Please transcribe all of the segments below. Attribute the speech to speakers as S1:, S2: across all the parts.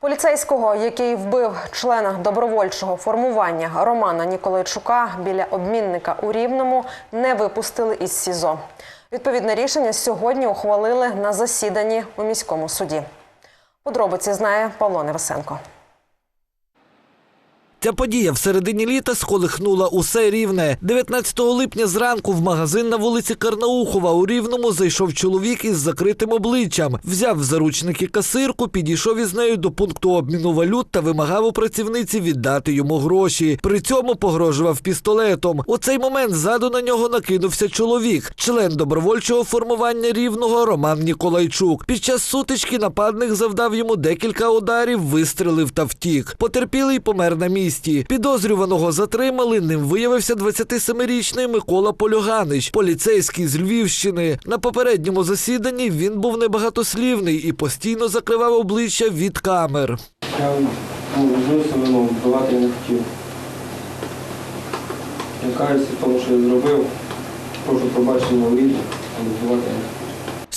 S1: Поліцейського, який вбив члена добровольчого формування Романа Ніколайчука біля обмінника у Рівному, не випустили із СІЗО. Відповідне рішення сьогодні ухвалили на засіданні у міському суді. Подробиці знає Павло Невесенко.
S2: Ця подія в середині літа сколихнула усе рівне. 19 липня зранку в магазин на вулиці Карнаухова у Рівному зайшов чоловік із закритим обличчям, взяв заручники касирку, підійшов із нею до пункту обміну валют та вимагав у працівниці віддати йому гроші. При цьому погрожував пістолетом. У цей момент ззаду на нього накинувся чоловік, член добровольчого формування рівного Роман Ніколайчук. Під час сутички нападник завдав йому декілька ударів, вистрелив та втік. Потерпілий помер на місці. Підозрюваного затримали. Ним виявився 27-річний Микола Полюганич, поліцейський з Львівщини. На попередньому засіданні він був небагатослівний і постійно закривав обличчя від камер.
S3: Я ну, злився, ну, вбивати не хотів. Я каюся тому, що я зробив. Прошу пробачення у вбивати не хотів.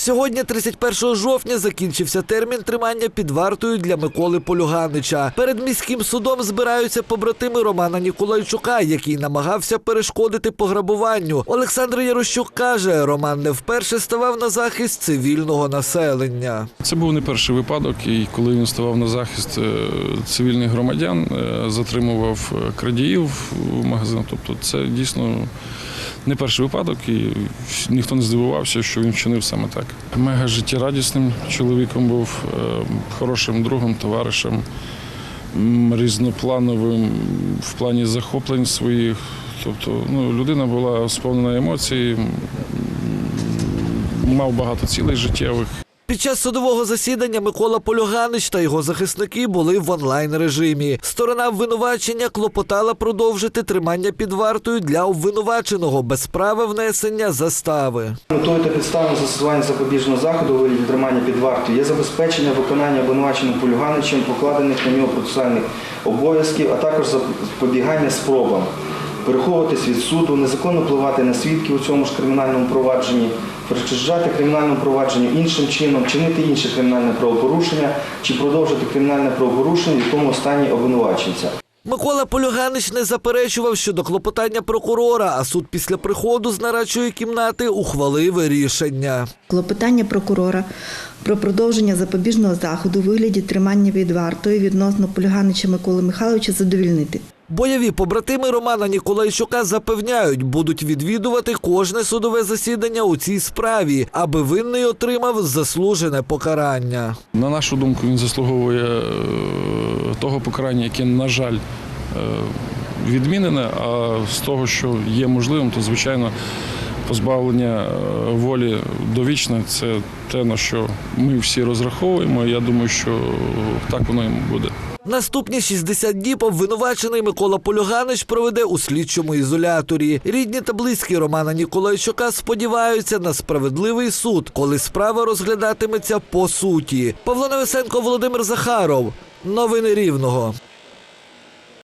S2: Сьогодні, 31 жовтня, закінчився термін тримання під вартою для Миколи Полюганича. Перед міським судом збираються побратими Романа Ніколайчука, який намагався перешкодити пограбуванню. Олександр Ярощук каже, Роман не вперше ставав на захист цивільного населення.
S4: Це був не перший випадок, і коли він ставав на захист е, цивільних громадян, е, затримував е, крадіїв в магазинах. Тобто це дійсно не перший випадок, і ніхто не здивувався, що він вчинив саме так. Мега життєрадісним чоловіком був, е, хорошим другом, товаришем, різноплановим в плані захоплень своїх. Тобто, ну, людина була сповнена емоцій, мав багато цілей життєвих.
S2: Під час судового засідання Микола Полюганич та його захисники були в онлайн режимі. Сторона обвинувачення клопотала продовжити тримання під вартою для обвинуваченого без права внесення застави.
S5: Метою та застосування запобіжного заходу у вигляді тримання під вартою є забезпечення виконання обвинуваченим полюганичем покладених на нього процесуальних обов'язків, а також запобігання спробам переховуватись від суду, незаконно впливати на свідків у цьому ж кримінальному провадженні, перешкоджати кримінальному провадженню іншим чином, чинити інше кримінальне правопорушення чи продовжити кримінальне правопорушення, в якому стані обвинуваченця.
S2: Микола Полюганич не заперечував щодо клопотання прокурора, а суд після приходу з нарадчої кімнати ухвалив рішення.
S6: Клопотання прокурора про продовження запобіжного заходу у вигляді тримання під вартою відносно Поляганича Миколи Михайловича задовільнити.
S2: Бойові побратими Романа Ніколайчука запевняють, будуть відвідувати кожне судове засідання у цій справі, аби винний отримав заслужене покарання.
S4: На нашу думку, він заслуговує е, того покарання, яке, на жаль, е, відмінене. А з того, що є можливим, то звичайно позбавлення е, волі довічне це те, на що ми всі розраховуємо. Я думаю, що так воно і буде.
S2: Наступні 60 діб обвинувачений Микола Полюганич проведе у слідчому ізоляторі. Рідні та близькі Романа Ніколайчука сподіваються на справедливий суд, коли справа розглядатиметься по суті. Павло Невесенко, Володимир Захаров. Новини Рівного.